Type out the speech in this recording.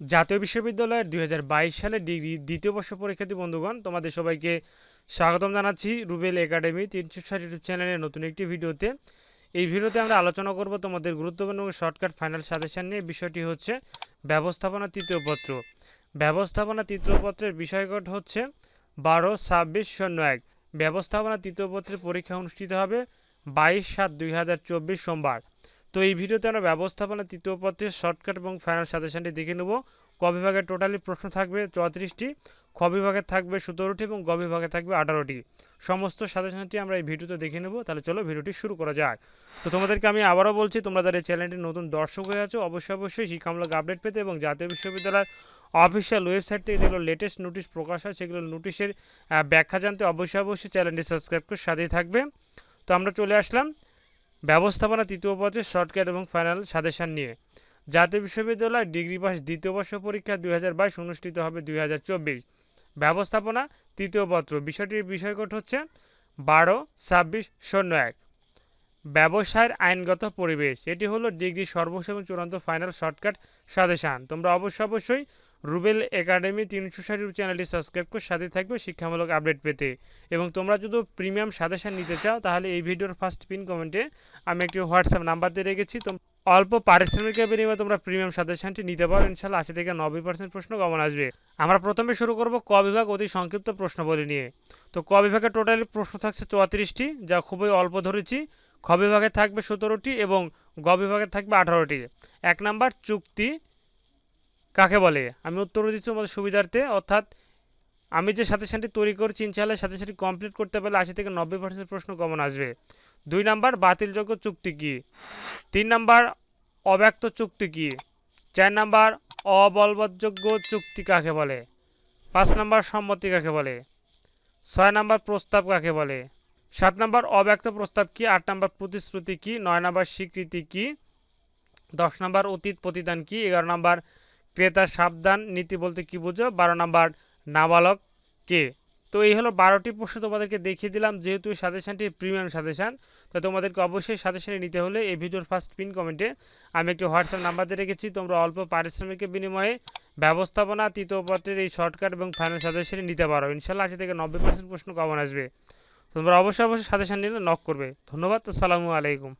জাতীয় বিশ্ববিদ্যালয়ের দু হাজার বাইশ সালে ডিগ্রি দ্বিতীয় বর্ষ পরীক্ষার্থী বন্ধুগণ, তোমাদের সবাইকে স্বাগতম জানাচ্ছি রুবেল একাডেমি তিনশো ষাট ইউটিউব চ্যানেলের নতুন একটি ভিডিওতে। এই ভিডিওতে আমরা আলোচনা করব তোমাদের গুরুত্বপূর্ণ শর্টকাট ফাইনাল সাজেশন নিয়ে। বিষয়টি হচ্ছে ব্যবস্থাপনা তৃতীয় পত্র। ব্যবস্থাপনা তৃতীয় পত্রের বিষয়কট হচ্ছে বারো ছাব্বিশ শূন্য এক। ব্যবস্থাপনা তৃতীয় পত্রের পরীক্ষা অনুষ্ঠিত হবে বাইশ সাত দুই সোমবার। তো এই ভিডিওতে আমরা ব্যবস্থাপনা তৃতীয় পত্রের শর্টকাট এবং ফাইনাল সাজেশনটি দেখে নেব। ক বিভাগের টোটালি প্রশ্ন থাকবে চৌত্রিশটি, খ বিভাগে থাকবে সতেরোটি এবং গ বিভাগে থাকবে আঠারোটি। সমস্ত সাজেশনটি আমরা এই ভিডিওতে দেখে নেব, তাহলে চলো ভিডিওটি শুরু করা যাক। তো তোমাদেরকে আমি আবারও বলছি, তোমরা যারা এই চ্যানেলটির নতুন দর্শক হয়ে আছো, অবশ্যই অবশ্যই শিক্ষামূলক আপডেট পেতে এবং জাতীয় বিশ্ববিদ্যালয়ের অফিসিয়াল ওয়েবসাইট থেকে যেগুলো লেটেস্ট নোটিশ প্রকাশ হয়, সেগুলো নোটিশের ব্যাখ্যা জানতে অবশ্যই অবশ্যই চ্যানেলটি সাবস্ক্রাইব করে সাথেই থাকবে। তো আমরা চলে আসলাম। ব্যবস্থাপনা তৃতীয় পত্রের শর্টকাট এবং ফাইনাল সাজেশন নিয়ে। জাতীয় বিশ্ববিদ্যালয় ডিগ্রি পাস দ্বিতীয় বর্ষ পরীক্ষা দুই হাজার বাইশ অনুষ্ঠিত হবে দুই হাজার চব্বিশ। ব্যবস্থাপনা তৃতীয় পত্র। বিষয়টির বিষয়কট হচ্ছে বারো, ছাব্বিশ, শূন্য এক। ব্যবসায়ের আইনগত পরিবেশ। এটি হলো ডিগ্রি সর্বশেষ এবং চূড়ান্ত ফাইনাল শর্টকাট সাজেশান। তোমরা অবশ্য অবশ্যই রুবেল একাডেমি তিনশো ষাট চ্যানেলটি সাবস্ক্রাইব করে সাথে থাকবে শিক্ষামূলক আপডেট পেতে। এবং তোমরা যদি প্রিমিয়াম সাজেশন নিতে চাও, তাহলে এই ভিডিওর ফার্স্ট পিন কমেন্টে আমি একটি হোয়াটসঅ্যাপ নাম্বার দিয়ে রেখেছি। তো অল্প পারিশ্রমিকের বিনিময়ে তোমরা প্রিমিয়াম সাজেশনটি নিতে পারো। ইনশাল্লাহ আশি থেকে নব্বই পার্সেন্ট প্রশ্ন কমন আসবে। আমরা প্রথমে শুরু করব ক বিভাগ অতি সংক্ষিপ্ত প্রশ্ন প্রশ্নবলী নিয়ে। তো ক বিভাগে টোটালি প্রশ্ন থাকছে চুয়াত্রিশটি যা খুবই অল্প ধরেছি। খ বিভাগে থাকবে সতেরোটি এবং গ বিভাগে থাকবে আঠারোটি। এক নাম্বার চুক্তি। কাকে বলে? আমি উত্তর দিচ্ছি আমাদের সুবিধার্থে, অর্থাৎ আমি যে সাজেশনটি তৈরি করছি, ইনশাআল্লাহ সাজেশনটি কমপ্লিট করতে পারলে আশি থেকে নব্বই পার্সেন্ট প্রশ্ন কমন আসবে। দুই নাম্বার, বাতিলযোগ্য চুক্তি কী? তিন নাম্বার, অব্যক্ত চুক্তি কী? চার নাম্বার অবলবৎযোগ্য চুক্তি কাকে বলে? পাঁচ নাম্বার, সম্মতি কাকে বলে? ছয় নাম্বার, প্রস্তাব কাকে বলে? সাত নাম্বার, অব্যক্ত প্রস্তাব কি? আট নাম্বার, প্রতিশ্রুতি কি? নয় নাম্বার, স্বীকৃতি কি? দশ নাম্বার, অতীত প্রতিদান কি? এগারো নাম্বার ক্রেতা সাবধান, নীতি বলতে কি বুঝো? বারো নাম্বার, নাবালক কে? তো এই হলো বারোটি প্রশ্ন তোমাদেরকে দেখিয়ে দিলাম, যেহেতু সাজেশনটি প্রিমিয়াম সাজেশান, তো তোমাদেরকে অবশ্যই সাজেশনে নিতে হলে এই ভিডিওর ফার্স্ট পিন কমেন্টে আমি একটি হোয়াটসঅ্যাপ নাম্বার দিয়ে রেখেছি, তোমরা অল্প পারিশ্রমিকের বিনিময়ে ব্যবস্থাপনা, তৃতীয় পত্রের এই শর্টকাট এবং ফাইনাল সাজেশনে নিতে পারো। ইনশাল্লাহ আশি থেকে নব্বই পার্সেন্ট প্রশ্ন কমন আসবে। তোমরা অবশ্যই অবশ্যই সাজেশান নিলে নক করবে। ধন্যবাদ, আসসালামু আলাইকুম।